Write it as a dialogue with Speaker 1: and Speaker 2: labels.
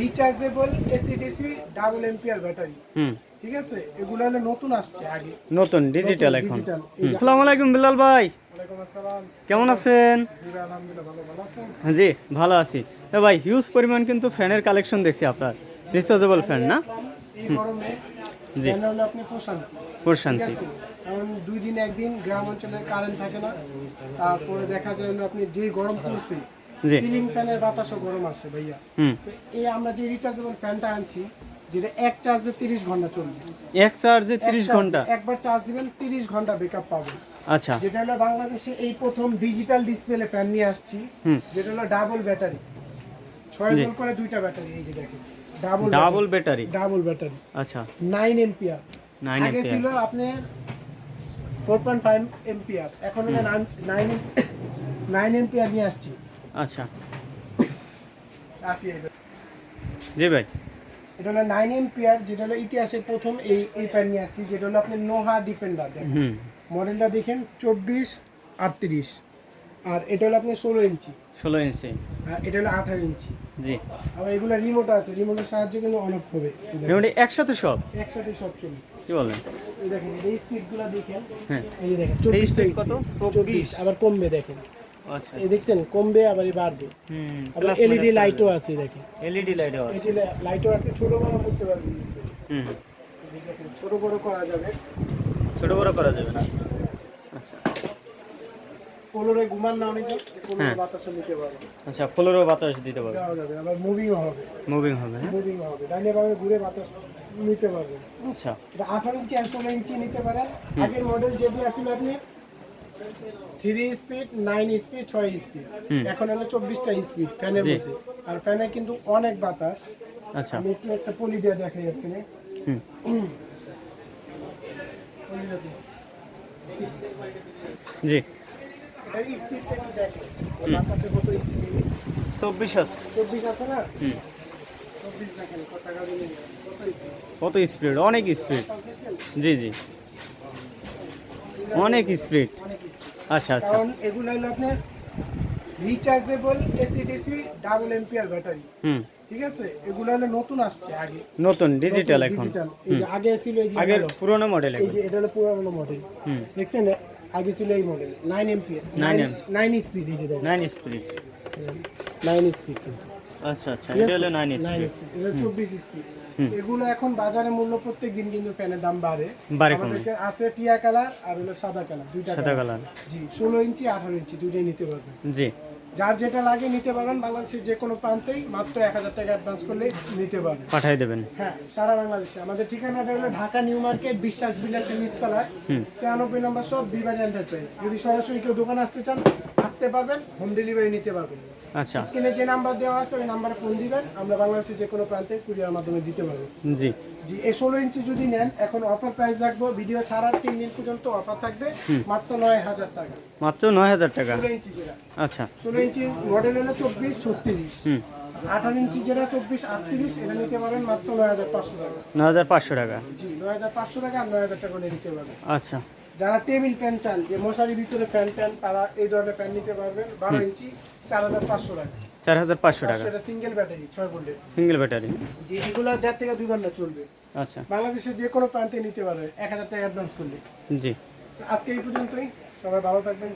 Speaker 1: Rechargeable AC DC double ampere battery
Speaker 2: হুম।
Speaker 1: ঠিক আছে? এগুলো হলো নতুন আসছে আগে।
Speaker 2: নতুন ডিজিটাল এখন। আসসালামু আলাইকুম বিল্লাল ভাই। কেমন আছেন?
Speaker 1: জি ভালো ভালো আছেন?
Speaker 2: জি ভালো আছি। এ ভাই হিউজ পরিমাণ কিন্তু ফ্যানের কালেকশন দেখছি আপনার। রিচার্জেবল ফ্যান না?
Speaker 1: এই
Speaker 2: জি।
Speaker 1: আপনি প্রশান্তি।
Speaker 2: প্রশান্তি।
Speaker 1: কারণ দুই দিন একদিন গ্রাম অঞ্চলে কারেন্ট থাকে না। তারপরে দেখা যায় আপনি যে গরম পড়ছে সিলিং ফ্যানের বাতাসও গরম আসে ভাইয়া। তো এই আমরা যে রিচার্জেবল ফ্যানটা আনছি যেটা এক চার্জে তিরিশ ঘণ্টা চলবে।
Speaker 2: এক চার্জে
Speaker 1: এক
Speaker 2: তিরিশ
Speaker 1: charge-
Speaker 2: ঘণ্টা?
Speaker 1: একবার চার্জ দিবেন তিরিশ ঘণ্টা ব্যাকআপ পাবেন।
Speaker 2: আচ্ছা।
Speaker 1: যেটা হলো বাংলাদেশে এই প্রথম ডিজিটাল ডিসপ্লে ফ্যান নিয়ে আসছি যেটা হলো ডাবল ব্যাটারি ছয়। ভোল্ট করে দুইটা ব্যাটারি এই যে দেখেন। Double
Speaker 2: double battery
Speaker 1: double battery
Speaker 2: আচ্ছা।
Speaker 1: নাইন এম্পিয়ার
Speaker 2: নাইন
Speaker 1: আগে ছিল আপনার ফোর পয়েন্ট ফাইভ এম্পিয়ার এখন হলো নাইন নাইন এম্পিয়ার নিয়ে আসছি।
Speaker 2: আচ্ছা। জি ভাই।
Speaker 1: এটা হলো নাইন এম্পিয়ার যেটা হলো ইতিহাসে প্রথম এই এই ফ্যান নিয়ে আসছি যেটা হলো আপনার নোহা ডিফেন্ডার দেখেন মডেলটা দেখেন চব্বিশ আটত্রিশ। আর এটা হলো আপনার ষোলো ইঞ্চি।
Speaker 2: ষোলো ইঞ্চি।
Speaker 1: আর এটা হলো আঠারো ইঞ্চি।
Speaker 2: জি।
Speaker 1: আবার এগুলো রিমোট আছে রিমোটের সাহায্যে কিন্তু অন অফ হবে।
Speaker 2: মোটামুটি একসাথে সব?
Speaker 1: একসাথে সব চলবে।
Speaker 2: কি বলেন?
Speaker 1: এই দেখেন এই স্পিডগুলো দেখেন।
Speaker 2: হ্যাঁ।
Speaker 1: এই দেখেন চব্বিশটা
Speaker 2: কত?
Speaker 1: চব্বিশ। আবার কমবে দেখেন। এই দেখছেন কমবে আবার বাড়বে।
Speaker 2: হুম
Speaker 1: আবার এলইডি লাইটও আছে দেখেন।
Speaker 2: এলইডি লাইট
Speaker 1: এটি লাইটও আছে ছোট বড় করতে পারবেন।
Speaker 2: হুম।
Speaker 1: ছোট বড় করা যাবে।
Speaker 2: ছোট বড় করা যাবে না? আচ্ছা।
Speaker 1: ঘুমান না অনেকে
Speaker 2: হ্যাঁ।
Speaker 1: নিতে পারবে।
Speaker 2: আচ্ছা বাতাস দিতে পারবে।
Speaker 1: দেওয়া যাবে আবার হবে।
Speaker 2: মুভিং হবে হ্যাঁ?
Speaker 1: মুভিং হবে। ডাইনে ঘুরে বাতাস নিতে
Speaker 2: আচ্ছা।
Speaker 1: এটা আঠারো ইঞ্চি আর ষোলো ইঞ্চি নিতে পারেন। আগের মডেল যেটি আসলে আপনি থ্রি স্পিড নাইন স্পিড ছয় স্পিড। এখন হলো চব্বিশটা স্পিড ফ্যানের। মধ্যে। আর ফ্যানে কিন্তু অনেক বাতাস।
Speaker 2: আচ্ছা।
Speaker 1: আমি একটু একটা পলি দিয়ে দেখাই এখানে।
Speaker 2: জি। চব্বিশ আছে।
Speaker 1: চব্বিশ আছে না? কত স্পিড
Speaker 2: অনেক স্পিড জি জি। অনেক স্পিড আচ্ছা আচ্ছা।
Speaker 1: কারণ এগুলো হলো আপনার rechargeable AC DC double ampere battery
Speaker 2: হুম।
Speaker 1: ঠিক আছে? এগুলো হলো নতুন আসছে আগে।
Speaker 2: নতুন ডিজিটাল এখন।
Speaker 1: এই যে আগে ছিল এই যে এগারো।
Speaker 2: পুরনো মডেল
Speaker 1: এই যে এটা হলো পুরানো মডেল
Speaker 2: হুম।
Speaker 1: দেখছেন? আগে ছিল এই model nine ampere
Speaker 2: Nine
Speaker 1: nine nine speed এই যে দেখেন।
Speaker 2: নাইন স্পিড
Speaker 1: নাইন স্পিড কিন্তু।
Speaker 2: আচ্ছা আচ্ছা। এটা হলো নাইন
Speaker 1: নাইন
Speaker 2: স্পিড
Speaker 1: স্পিড এটা চব্বিশ স্পিড
Speaker 2: হুম।
Speaker 1: এগুলো এখন বাজারে মূল্য প্রত্যেক দিন কিন্তু ফ্যানের দাম বাড়ে। আমাদেরকে আছে টিয়া কালার আর হলো সাদা কালার দুইটা
Speaker 2: সাদা
Speaker 1: কালার।
Speaker 2: কালার।
Speaker 1: জি ষোলো ইঞ্চি আঠারো ইঞ্চি দুইটাই নিতে পারবেন।
Speaker 2: জি।
Speaker 1: যার যেটা লাগে নিতে পারবেন বাংলাদেশের যে কোনো প্রান্তেই মাত্র এক হাজার টাকা অ্যাডভান্স করলে নিতে পারবেন।
Speaker 2: পাঠাই দেবেন।
Speaker 1: হ্যাঁ সারা বাংলাদেশে। আমাদের ঠিকানাটা হলো ঢাকা নিউ মার্কেট বিশ্বাস বিলাস নিচতলায়।
Speaker 2: হুম।
Speaker 1: তিরানব্বই নম্বর সব বিবারি এন্টারপ্রাইজ যদি সরাসরি কেউ দোকানে আসতে চান আসতে পারবেন হোম ডেলিভারি নিতে পারবেন।
Speaker 2: আচ্ছা।
Speaker 1: স্ক্রিনে যে নাম্বার দেওয়া আছে ওই নাম্বারে ফোন দিবেন আমরা বাংলাদেশের যে কোনো প্রান্তে কুরিয়ার মাধ্যমে দিতে পারব।
Speaker 2: জি।
Speaker 1: জি এই ষোলো ইঞ্চি যদি নেন এখন অফার প্রাইস রাখব ভিডিও ছাড়ার তিন দিন পর্যন্ত অফার থাকবে মাত্র নয় হাজার টাকা।
Speaker 2: মাত্র নয় হাজার টাকা।
Speaker 1: ষোলো ইঞ্চি যেটা।
Speaker 2: আচ্ছা।
Speaker 1: ষোলো ইঞ্চি মডেল হলো চব্বিশ ছত্রিশ। আঠারো ইঞ্চি যেটা চব্বিশ আটত্রিশ এটা নিতে পারেন মাত্র নয় হাজার পাঁচশো টাকা।
Speaker 2: নয় হাজার পাঁচশো টাকা?
Speaker 1: জি নয় হাজার পাঁচশো টাকা আর নয় হাজার টাকা নিতে পারবেন।
Speaker 2: আচ্ছা।
Speaker 1: যারা টেবিল ফ্যান চান যে মশারির ভিতরে ফ্যান ট্যান তারা এই ধরনের ফ্যান নিতে পারবেন। বারো ইঞ্চি চার হাজার পাঁচশো টাকা।
Speaker 2: চার হাজার পাঁচশো টাকা?
Speaker 1: সেটা সিঙ্গেল ব্যাটারি ছয় ভোল্টের
Speaker 2: সিঙ্গেল ব্যাটারি
Speaker 1: জি এগুলো দেড় থেকে দুই ঘণ্টা চলবে।
Speaker 2: আচ্ছা।
Speaker 1: বাংলাদেশের যে কোনো প্রান্তে নিতে পারবে। এক হাজার টাকা অ্যাডভান্স করলে।
Speaker 2: জি।
Speaker 1: আজকে এই পর্যন্তই। সবাই ভালো থাকবেন।